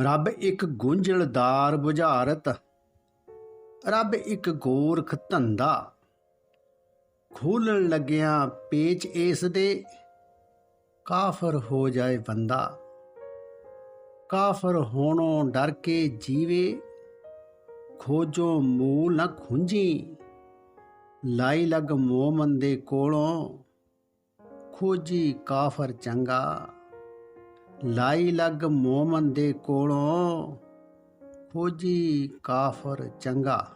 ਰੱਬ ਇੱਕ ਗੁੰਝਲਦਾਰ ਬੁਝਾਰਤ, ਰੱਬ ਇੱਕ ਗੋਰਖ ਧੰਦਾ। ਖੋਲਣ ਲੱਗਿਆ ਪੇਚ ਇਸ ਦੇ, ਕਾਫਰ ਹੋ ਜਾਏ ਬੰਦਾ। ਕਾਫਰ ਹੋਣੋਂ ਡਰ ਕੇ ਜੀਵੇ, ਖੋਜੋ ਮੂਲ ਨਾ ਖੁੰਝੀ। ਲਾਈ ਲਗ ਮੋਮਨ ਦੇ ਕੋਲੋਂ ਖੋਜੀ ਕਾਫਰ ਚੰਗਾ। ਲਾਈ ਲੱਗ ਮੋਮਨ ਦੇ ਕੋਲੋਂ ਖੋਜੀ ਕਾਫਰ ਚੰਗਾ।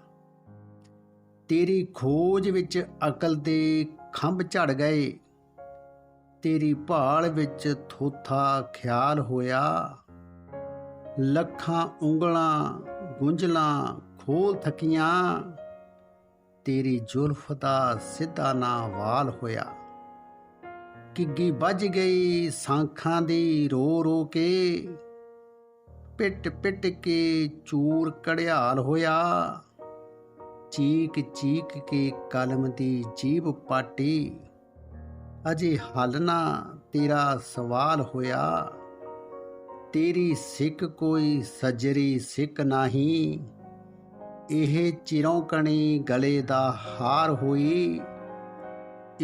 ਤੇਰੀ ਖੋਜ ਵਿੱਚ ਅਕਲ ਦੇ ਖੰਭ ਝੜ ਗਏ। ਤੇਰੀ ਭਾਲ ਵਿੱਚ ਥੋਥਾ ਖਿਆਲ ਹੋਇਆ। ਲੱਖਾਂ ਉਂਗਲਾਂ ਗੁੰਝਲਾਂ ਖੋਲ ਥਕੀਆਂ। ਤੇਰੀ ਜ਼ੁਲਫ ਦਾ ਸਿੱਧਾ ਨਾ ਵਾਲ ਹੋਇਆ। ਕਿੱਗੀ ਵੱਜ ਗਈ ਸਾਂਖਾਂ ਦੀ ਰੋ ਰੋ ਕੇ। ਪਿੱਟ ਪਿੱਟ ਕੇ ਚੂਰ ਕੜਿਆਲ ਹੋਇਆ। ਚੀਕ ਚੀਕ ਕੇ ਕਲਮ ਦੀ ਜੀਬ ਪਾਟੀ। ਅਜੇ ਹੱਲ ਨਾ ਤੇਰਾ ਸਵਾਲ ਹੋਇਆ। ਤੇਰੀ ਸਿੱਕ ਕੋਈ ਸਜਰੀ ਸਿੱਕ ਨਹੀਂ। ਇਹ ਚਿਰੋਂ ਕਣੀ ਗਲੇ ਦਾ ਹਾਰ ਹੋਈ।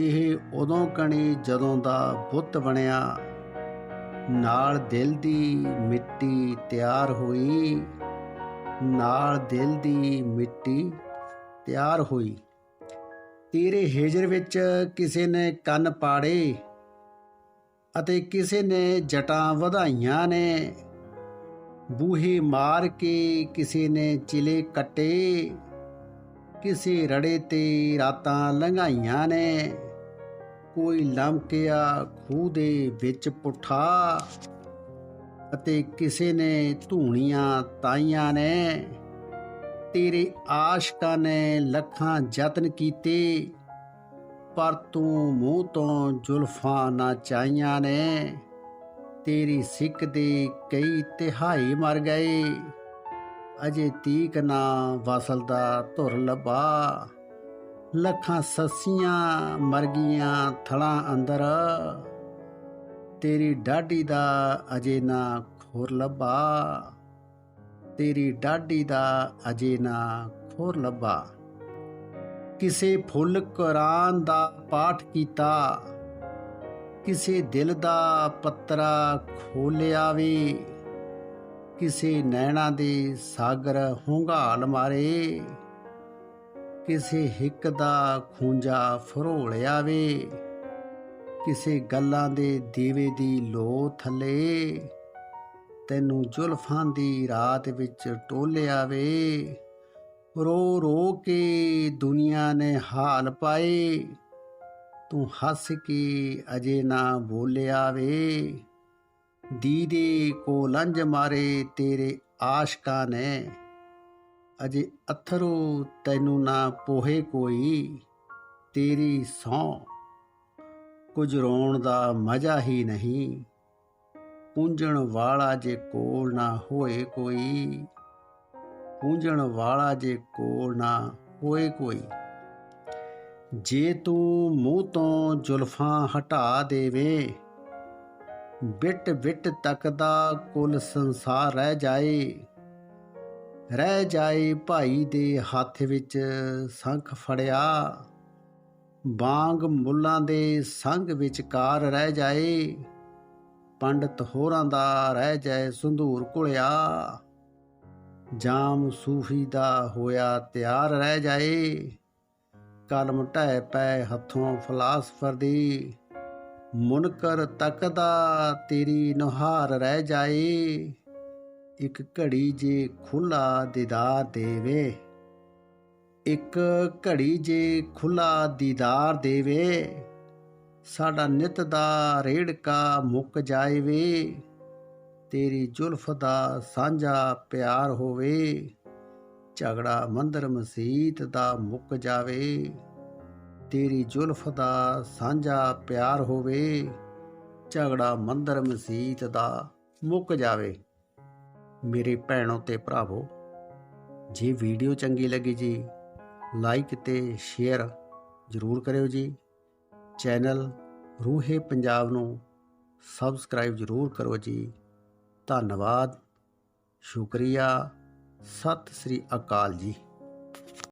ਇਹ ਉਦੋਂ ਕਣੀ ਜਦੋਂ ਦਾ ਬੁੱਤ ਬਣਿਆ, ਨਾਲ ਦਿਲ ਦੀ ਮਿੱਟੀ ਤਿਆਰ ਹੋਈ, ਨਾਲ ਦਿਲ ਦੀ ਮਿੱਟੀ ਤਿਆਰ ਹੋਈ। ਤੇਰੇ ਹੇਜਰ ਵਿੱਚ ਕਿਸੇ ਨੇ ਕੰਨ ਪਾੜੇ ਅਤੇ ਕਿਸੇ ਨੇ ਜਟਾਂ ਵਧਾਈਆਂ ਨੇ। ਬੂਹੇ ਮਾਰ ਕੇ ਕਿਸੇ ਨੇ ਚਿਲੇ ਕੱਟੇ, ਕਿਸੇ ਰੜੇ ਤੇ ਰਾਤਾਂ ਲੰਘਾਈਆਂ ਨੇ। ਕੋਈ ਲਮਕਿਆ ਖੂਹ ਦੇ ਵਿੱਚ ਪੁੱਠਾ ਅਤੇ ਕਿਸੇ ਨੇ ਧੂਣੀਆਂ ਤਾਈਆਂ ਨੇ, ਤੇਰੇ ਆਸ਼ਕਾਂ ਨੇ ਲੱਖਾਂ ਯਤਨ ਕੀਤੇ, ਪਰ ਤੂੰ ਮੂੰਹ ਤੋਂ ਜ਼ੁਲਫਾਂ ਨਾ ਚਾਈਆਂ ਨੇ। ਤੇਰੀ ਸਿੱਕ ਦੇ ਕਈ ਤਿਹਾਈ ਮਰ ਗਏ, ਅਜੇ ਤੀਕ ਨਾ ਵਸਲ ਦਾ ਧੁਰ ਲੱਭਾ। ਲੱਖਾਂ ਸੱਸੀਆਂ ਮਰ ਗਈਆਂ ਥਲਾਂ ਅੰਦਰ। ਤੇਰੀ ਡਾਢੀ ਦਾ ਅਜੇ ਨਾ ਖੋਰ ਲੱਭਾ। ਤੇਰੀ ਡਾਢੀ ਦਾ ਅਜੇ ਨਾ ਖੋਰ ਲੱਭਾ। ਕਿਸੇ ਫੁੱਲ ਕੁਰਾਨ ਦਾ ਪਾਠ ਕੀਤਾ। ਕਿਸੇ ਦਿਲ ਦਾ ਪੱਤਰਾ ਖੋਲਿਆ ਵੇ ਕਿਸੇ ਨੈਣਾ ਦੇ ਸਾਗਰ ਹੁੰਗਾਲ ਮਾਰੇ। ਕਿਸੇ ਹਿੱਕ ਦਾ ਖੂੰਜਾ ਫਰੋਲਿਆ ਵੇ, ਕਿਸੇ ਗੱਲਾਂ ਦੇ ਦੀਵੇ ਦੀ ਲੋ ਥੱਲੇ, ਤੈਨੂੰ ਜ਼ੁਲਫਾਂ ਦੀ ਰਾਤ ਵਿੱਚ ਟੋਲਿਆ ਵੇ। ਰੋ ਰੋ ਕੇ ਦੁਨੀਆ ਨੇ ਹਾਲ ਪਾਏ, ਤੂੰ ਹੱਸ ਕੇ ਅਜੇ ਨਾ ਬੋਲਿਆ ਵੇ। ਦੀਦੇ ਕੋ ਲੰਜ ਮਾਰੇ ਤੇਰੇ ਆਸ਼ਕਾਂ ਨੇ ਅਜੇ ਅਥਰੂ, ਤੈਨੂੰ ਨਾ ਪੋਹੇ ਕੋਈ, ਤੇਰੀ ਸੌ ਕੁਝ ਰੋਣ ਦਾ ਮਜ਼ਾ ਹੀ ਨਹੀਂ। ਪੂੰਝਣ ਵਾਲਾ ਜੇ ਕੋਲ ਨਾ ਹੋਏ ਕੋਈ, ਪੂੰਝਣ ਵਾਲਾ ਜੇ ਕੋਲ ਨਾ ਹੋਏ ਕੋਈ। ਜੇ ਤੂੰ ਮੂੰਹ ਤੋਂ ਜ਼ੁਲਫਾਂ ਹਟਾ ਦੇਵੇ ਬਿਟ ਬਿਟ ਤੱਕਦਾ ਕੁੱਲ ਸੰਸਾਰ ਰਹਿ ਜਾਏ। ਰਹਿ ਜਾਏ ਭਾਈ ਦੇ ਹੱਥ ਵਿੱਚ ਸੰਖ ਫੜਿਆ। ਬਾਗ ਮੁੱਲਾਂ ਦੇ ਸੰਗ ਵਿਚਕਾਰ ਰਹਿ ਜਾਏ। ਪੰਡਤ ਹੋਰਾਂ ਦਾ ਰਹਿ ਜਾਏ ਸੰਧੂਰ ਘੁਲਿਆ। ਜਾਮ ਸੂਫੀ ਦਾ ਹੋਇਆ ਤਿਆਰ ਰਹਿ ਜਾਏ। ਕਲਮ ਢਹਿ ਪੈ ਹੱਥੋਂ ਫਲਾਸਫਰ ਦੀ। ਮੁਨਕਰ ਤੱਕਦਾ ਤੇਰੀ ਨੁਹਾਰ ਰਹਿ ਜਾਏ। ਇੱਕ ਘੜੀ ਜੇ ਖੁੱਲਾ ਦੀਦਾਰ ਦੇਵੇ, ਇੱਕ ਘੜੀ ਜੇ ਖੁੱਲਾ ਦੀਦਾਰ ਦੇਵੇ, ਸਾਡਾ ਨਿਤ ਦਾ ਰੇੜਕਾ ਮੁੱਕ ਜਾਏਵੇ, ਤੇਰੀ ਜ਼ੁਲਫ ਦਾ ਸਾਂਝਾ ਪਿਆਰ ਹੋਵੇ, ਝਗੜਾ ਮੰਦਰ ਮਸੀਤ ਦਾ ਮੁੱਕ ਜਾਵੇ, ਤੇਰੀ ਜ਼ੁਲਫ ਦਾ ਸਾਂਝਾ ਪਿਆਰ ਹੋਵੇ, ਝਗੜਾ ਮੰਦਰ ਮਸੀਤ ਦਾ ਮੁੱਕ ਜਾਵੇ। ਮੇਰੇ ਭੈਣੋ ਤੇ ਭਰਾਵੋ, ਜੇ ਵੀਡੀਓ ਚੰਗੀ ਲੱਗੀ ਜੀ ਲਾਈਕ ਤੇ ਸ਼ੇਅਰ ਜ਼ਰੂਰ ਕਰਿਓ ਜੀ। ਚੈਨਲ ਰੂਹੇ ਪੰਜਾਬ ਨੂੰ ਸਬਸਕ੍ਰਾਈਬ ਜ਼ਰੂਰ ਕਰੋ ਜੀ। ਧੰਨਵਾਦ, ਸ਼ੁਕਰੀਆ, ਸਤਿ ਸ੍ਰੀ ਅਕਾਲ ਜੀ।